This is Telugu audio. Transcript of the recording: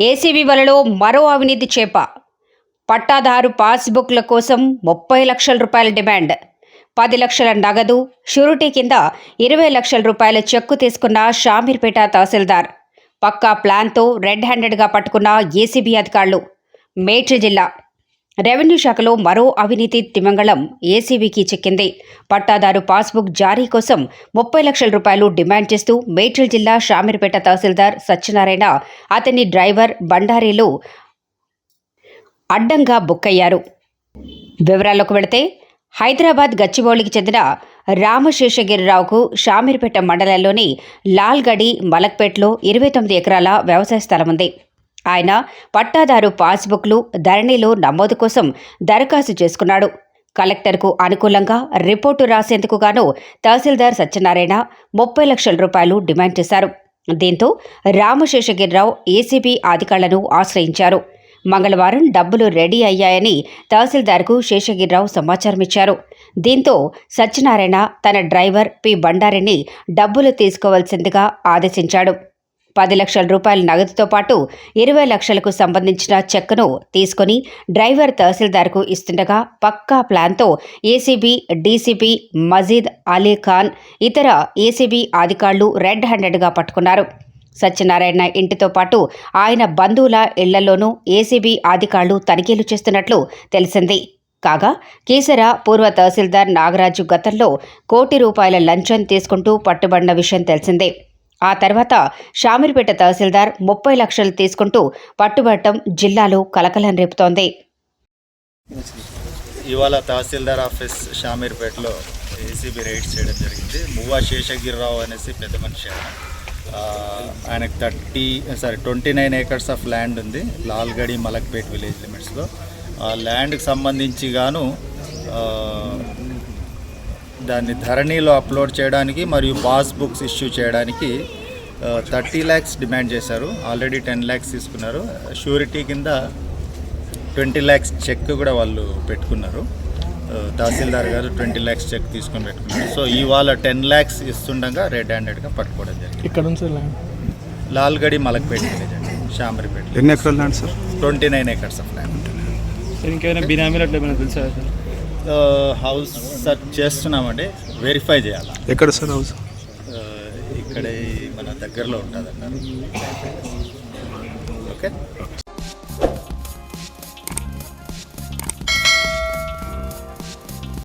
ఏసీబీ వలలో మరో అవినీతి చేప. పట్టాదారు పాస్బుక్ల కోసం ముప్పై లక్షల రూపాయల డిమాండ్. పది లక్షల నగదు షూరిటీ కింద ఇరవై లక్షల రూపాయల చెక్కు తీసుకున్న షామీర్పేట తహసీల్దార్. పక్కా ప్లాన్తో రెడ్ హ్యాండెడ్గా పట్టుకున్న ఏసీబీ అధికారులు. మేడ్చల్ జిల్లా రెవెన్యూ శాఖలో మరో అవినీతి తిమంగళం ఏసీబీకి చిక్కింది. పట్టాదారు పాస్బుక్ జారీ కోసం ముప్పై లక్షల రూపాయలు డిమాండ్ చేస్తూ మేడ్చల్ జిల్లా షామీర్పేట తహసీల్దార్ సత్యనారాయణ అతని డ్రైవర్ బండారీలు అడ్డంగా బుక్ అయ్యారు. వివరాల్లోకి వెళితే హైదరాబాద్ గచ్చిబౌలికి చెందిన రామశేషగిరిరావుకు షామీర్పేట మండలంలోని లాల్గడి మలక్పేట్లో ఇరవై తొమ్మిది ఎకరాల వ్యవసాయ స్థలం ఉంది. ఆయన పట్టాదారు పాస్బుక్లు ధరణిలో నమోదు కోసం దరఖాస్తు చేసుకున్నాడు. కలెక్టర్కు అనుకూలంగా రిపోర్టు రాసేందుకు గాను తహసీల్దార్ సత్యనారాయణ ముప్పై లక్షల రూపాయలు డిమాండ్ చేశారు. దీంతో రామశేషగిరిరావు ఏసీబీ అధికారులను ఆశ్రయించారు. మంగళవారం డబ్బులు రెడీ అయ్యాయని తహసీల్దార్కు శేషగిరిరావు సమాచారం ఇచ్చారు. దీంతో సత్యనారాయణ తన డ్రైవర్ పి బండారిని డబ్బులు తీసుకోవాల్సిందిగా ఆదేశించాడు. పది లక్షల రూపాయల నగదుతో పాటు ఇరవై లక్షలకు సంబంధించిన చెక్కును తీసుకుని డ్రైవర్ తహసీల్దార్కు ఇస్తుండగా పక్కా ప్లాన్తో ఏసీబీ డీసీపీ మజీద్ అలీ ఖాన్ ఇతర ఏసీబీ అధికారులు రెడ్ హ్యాండెడ్గా పట్టుకున్నారు. సత్యనారాయణ ఇంటితో పాటు ఆయన బంధువుల ఇళ్ళలోనూ ఏసీబీ అధికారులు తనిఖీలు చేస్తున్నట్లు తెలిసింది. కాగా కీసర పూర్వ తహసీల్దార్ నాగరాజు గతంలో కోటి రూపాయల లంచం తీసుకుంటూ పట్టుబడిన విషయం తెలిసిందే. ఆ తర్వాత షామీర్పేట తహసీల్దార్ ముప్పై లక్షలు తీసుకుంటూ పట్టుబట్టం జిల్లాలో కలకలం రేపుతోంది. ఇవాళ తహసీల్దార్ ఆఫీస్ షామీర్పేటలో ఏసీబీ రైడ్స్ చేయడం జరిగింది. మువ్వా శేషగిరిరావు అనేసి పెద్ద మనిషి ఆయన. ఆయనకు thirty sorry twenty nine acres of land ఉంది. లాల్గడి మలక్పేట్ విలేజ్ లిమిట్స్లో ఆ ల్యాండ్కి సంబంధించి గాను దాన్ని ధరణిలో అప్లోడ్ చేయడానికి మరియు పాస్బుక్స్ ఇష్యూ చేయడానికి థర్టీ ల్యాక్స్ డిమాండ్ చేశారు. ఆల్రెడీ టెన్ ల్యాక్స్ తీసుకున్నారు. షూరిటీ కింద ట్వంటీ ల్యాక్స్ చెక్ కూడా వాళ్ళు పెట్టుకున్నారు. తహసీల్దార్ గారు ట్వంటీ ల్యాక్స్ చెక్ తీసుకొని పెట్టుకున్నారు. సో ఇవాళ టెన్ ల్యాక్స్ ఇస్తుండగా రెడ్ హ్యాండెడ్గా పట్టుకోవడం జరిగింది. ఇక్కడ నుంచి ల్యాండ్? లాల్గడి మలక్పేట విలేజ్ అండి షామరిపేట ఎన్ని ఎకరాల land sir? Twenty nine acres of land. Sir ఇంకేమైనా బినామీలు అట్లా ఏమైనా తెలుసా సార్? హౌస్ సర్చ్ చేస్తున్నామండి. వెరిఫై చేయాలి? ఎక్కడ సార్ హౌస్? ఇక్కడ మన దగ్గరలో ఉంటుంది అన్నారు ఓకే?